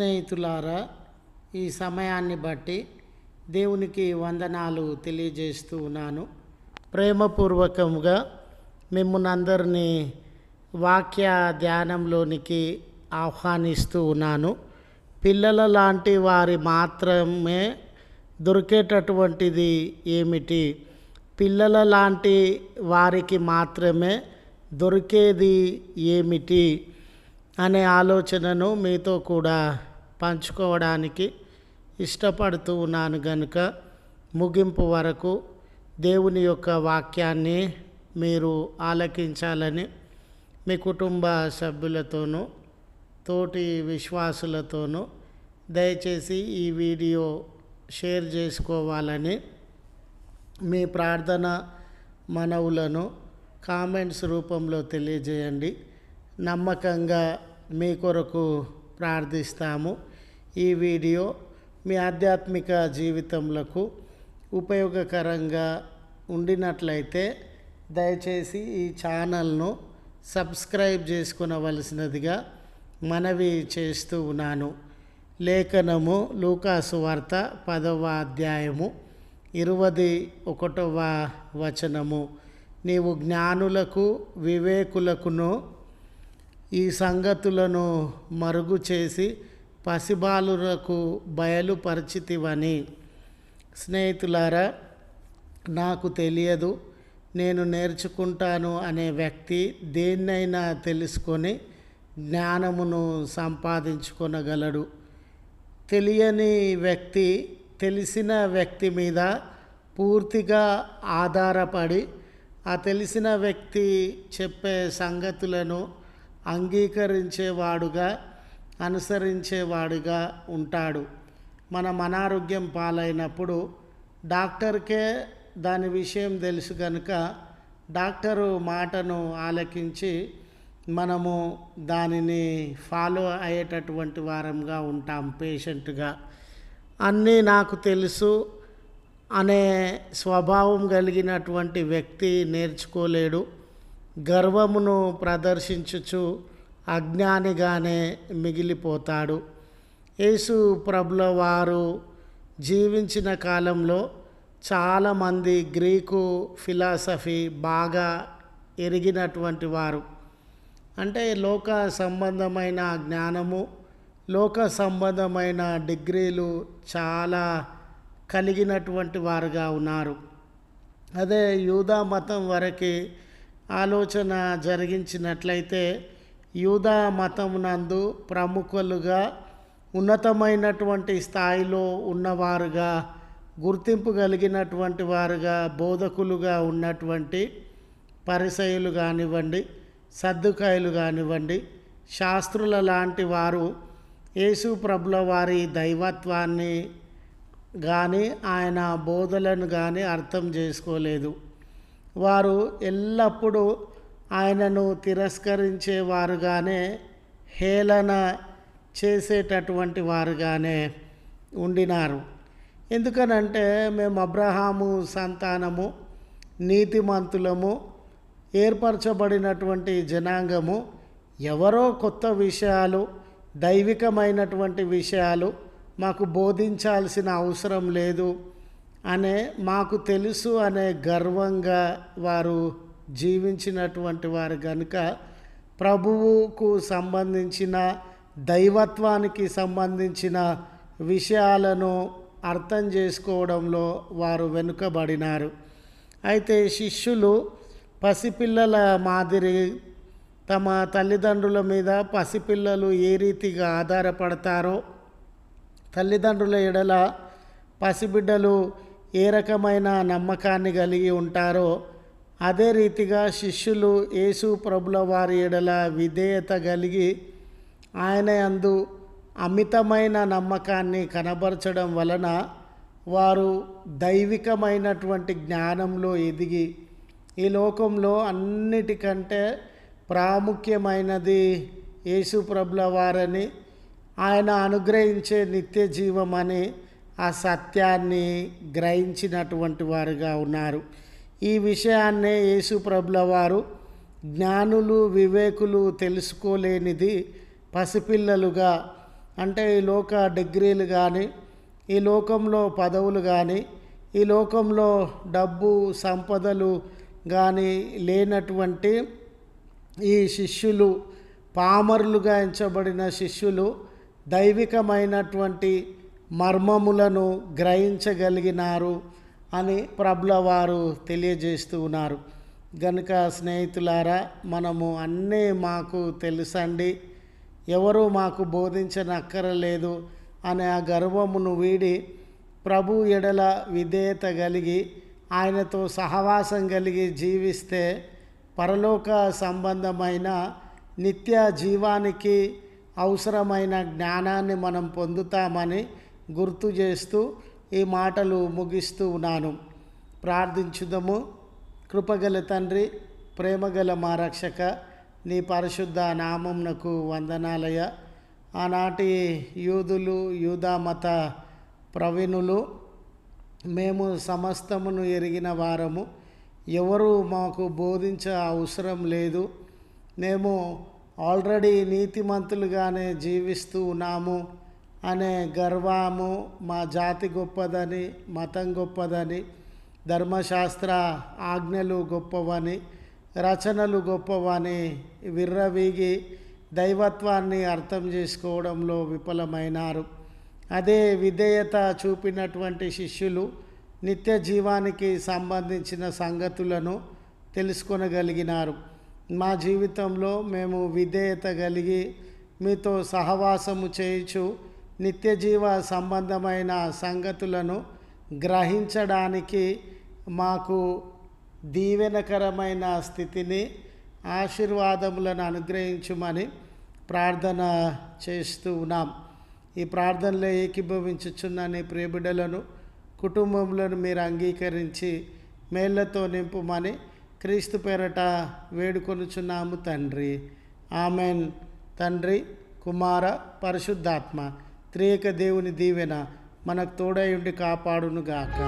స్నేహితులారా ఈ సమయాన్ని బట్టి దేవునికి వందనాలు తెలియజేస్తూ ఉన్నాను. ప్రేమపూర్వకంగా మిమ్మల్ని అందరినీ వాక్య ధ్యానంలోనికి ఆహ్వానిస్తూ ఉన్నాను. పిల్లల లాంటి వారి మాత్రమే దొరికేటటువంటిది ఏమిటి? పిల్లల లాంటి వారికి మాత్రమే దొరికేది ఏమిటి? అనే ఆలోచనను మీతో కూడా పంచుకోవడానికి ఇష్టపడుతూ ఉన్నాను గనుక ముగింపు వరకు దేవుని యొక్క వాక్యాన్ని మీరు ఆలకించాలని మీ కుటుంబ సభ్యులతోనూ తోటి విశ్వాసులతోనూ దయచేసి ఈ వీడియో షేర్ చేసుకోవాలని మీ ప్రార్థన మనవులను కామెంట్స్ రూపంలో తెలియజేయండి. నమ్మకంగా మీ కొరకు ప్రార్థిస్తాము. ఈ వీడియో మీ ఆధ్యాత్మిక జీవితంలో ఉపయోగకరంగా ఉండినట్లయితే దయచేసి ఈ ఛానల్ను సబ్స్క్రైబ్ చేసుకునవలసినదిగా మనవి చేస్తూ ఉన్నాను. లేఖనము లూకాసు వార్త పదవ అధ్యాయము ఇరవది ఒకటవ వచనము. నీవు జ్ఞానులకు వివేకులకును ఈ సంగతులను మరుగు చేసి పసిబాలులకు బయలుపరిచితివని. స్నేహితులారా నాకు తెలియదు నేను నేర్చుకుంటాను అనే వ్యక్తి దేన్నైనా తెలుసుకొని జ్ఞానమును సంపాదించుకొనగలడు. తెలియని వ్యక్తి తెలిసిన వ్యక్తి మీద పూర్తిగా ఆధారపడి ఆ తెలిసిన వ్యక్తి చెప్పే సంగతులను అంగీకరించేవాడుగా అనుసరించేవాడుగా ఉంటాడు. మనం అనారోగ్యం పాలైనప్పుడు డాక్టర్కే దాని విషయం తెలుసు కనుక డాక్టరు మాటను ఆలకించి మనము దానిని ఫాలో అయ్యేటటువంటి వారంగా ఉంటాం పేషెంట్గా. అన్నీ నాకు తెలుసు అనే స్వభావం కలిగినటువంటి వ్యక్తి నేర్చుకోలేడు. గర్వమును ప్రదర్శించుచు అజ్ఞానిగానే మిగిలిపోతాడు. యేసు ప్రభుల వారు జీవించిన కాలంలో చాలామంది గ్రీకు ఫిలాసఫీ బాగా ఎరిగినటువంటి వారు. అంటే లోక సంబంధమైన జ్ఞానము లోక సంబంధమైన డిగ్రీలు చాలా కలిగినటువంటి వారుగా ఉన్నారు. అదే యూదా మతం వరకు ఆలోచన జరిగించినట్లయితే యూదా మతం నందు ప్రముఖులుగా ఉన్నతమైనటువంటి స్థాయిలో ఉన్నవారుగా గుర్తింపు కలిగినటువంటి వారుగా బోధకులుగా ఉన్నటువంటి పరిసయులు కానివ్వండి సర్దుకాయలు కానివ్వండి శాస్త్రుల లాంటి వారు యేసు ప్రభుల వారి దైవత్వాన్ని కానీ ఆయన బోధలను కానీ అర్థం చేసుకోలేదు. వారు ఎల్లప్పుడూ ఆయనను తిరస్కరించేవారుగానే హేళన చేసేటటువంటి వారుగానే ఉండినారు. ఎందుకనంటే మేము అబ్రహాము సంతానము నీతిమంతులము ఏర్పరచబడినటువంటి జనాంగము ఎవరో కొత్త విషయాలు దైవికమైనటువంటి విషయాలు మాకు బోధించాల్సిన అవసరం లేదు అనే మాకు తెలుసు అనే గర్వంగా వారు జీవించినటువంటి వారు కనుక ప్రభువుకు సంబంధించిన దైవత్వానికి సంబంధించిన విషయాలను అర్థం చేసుకోవడంలో వారు వెనుకబడినారు. అయితే శిష్యులు పసిపిల్లల మాదిరి తమ తల్లిదండ్రుల మీద పసిపిల్లలు ఏ రీతిగా ఆధారపడతారో తల్లిదండ్రుల ఎడల పసిబిడ్డలు ఏ రకమైన నమ్మకాన్ని కలిగి ఉంటారో అదే రీతిగా శిష్యులు యేసు ప్రభుల వారి ఎడల విధేయత కలిగి ఆయన అందు అమితమైన నమ్మకాన్ని కనబరచడం వలన వారు దైవికమైనటువంటి జ్ఞానంలో ఎదిగి ఈ లోకంలో అన్నిటికంటే ప్రాముఖ్యమైనది యేసు ప్రభుల వారని ఆయన అనుగ్రహించే నిత్య జీవమని ఆ సత్యాన్ని గ్రహించినటువంటి వారుగా ఉన్నారు. ఈ విషయాన్నే యేసు ప్రభుల వారు జ్ఞానులు వివేకులు తెలుసుకోలేనిది పసిపిల్లలుగా అంటే ఈ లోక డిగ్రీలు కానీ ఈ లోకంలో పదవులు కానీ ఈ లోకంలో డబ్బు సంపదలు కానీ లేనటువంటి ఈ శిష్యులు పామరులుగా ఎంచబడిన శిష్యులు దైవికమైనటువంటి మర్మములను గ్రహించగలిగినారు. అని ప్రభుల వారు తెలియజేస్తూ ఉన్నారు. గనుక స్నేహితులారా మనము అన్నీ మాకు తెలుసండి. ఎవరు మాకు బోధించనక్కరలేదు అనే ఆ గర్వమును వీడి ప్రభు ఎడల విధేయత కలిగి ఆయనతో సహవాసం కలిగి జీవిస్తే పరలోక సంబంధమైన నిత్య జీవానికి అవసరమైన జ్ఞానాన్ని మనం పొందుతామని గుర్తు చేస్తూ ఈ మాటలు ముగిస్తూ ఉన్నాను. ప్రార్థించుదము. కృపగల తండ్రి ప్రేమగల మా రక్షక నీ పరిశుద్ధ నామంనకు వందనాలయ. ఆనాటి యూదులు యూదామత ప్రవీణులు మేము సమస్తమును ఎరిగిన వారము. ఎవరు మాకు బోధించ అవసరం లేదు. మేము ఆల్రెడీ నీతిమంతులుగానే జీవిస్తూ ఉన్నాము. అనే గర్వము మా జాతి గొప్పదని మతం గొప్పదని ధర్మశాస్త్ర ఆజ్ఞలు గొప్పవని రచనలు గొప్పవని విర్రవీగి దైవత్వాన్ని అర్థం చేసుకోవడంలో విఫలమైనారు. అదే విధేయత చూపినటువంటి శిష్యులు నిత్య జీవానికి సంబంధించిన సంగతులను తెలుసుకొనగలిగినారు. మా జీవితంలో మేము విధేయత కలిగి మీతో సహవాసము చేయించు నిత్యజీవ సంబంధమైన సంగతులను గ్రహించడానికి మాకు దీవెనకరమైన స్థితిని ఆశీర్వాదములను అనుగ్రహించుమని ప్రార్థన చేస్తూ ఉన్నాం. ఈ ప్రార్థనలో ఏకీభవించుచున్న నీ ప్రియబిడ్డలను కుటుంబములను మీరు అంగీకరించి మేళ్ళతో నింపుమని క్రీస్తు పేరట వేడుకొనుచున్నాము తండ్రి. ఆమెన్. తండ్రి కుమార పరిశుద్ధాత్మ. త్రియేక దేవుని దీవెన మనకు తోడై ఉండి కాపాడునుగాక.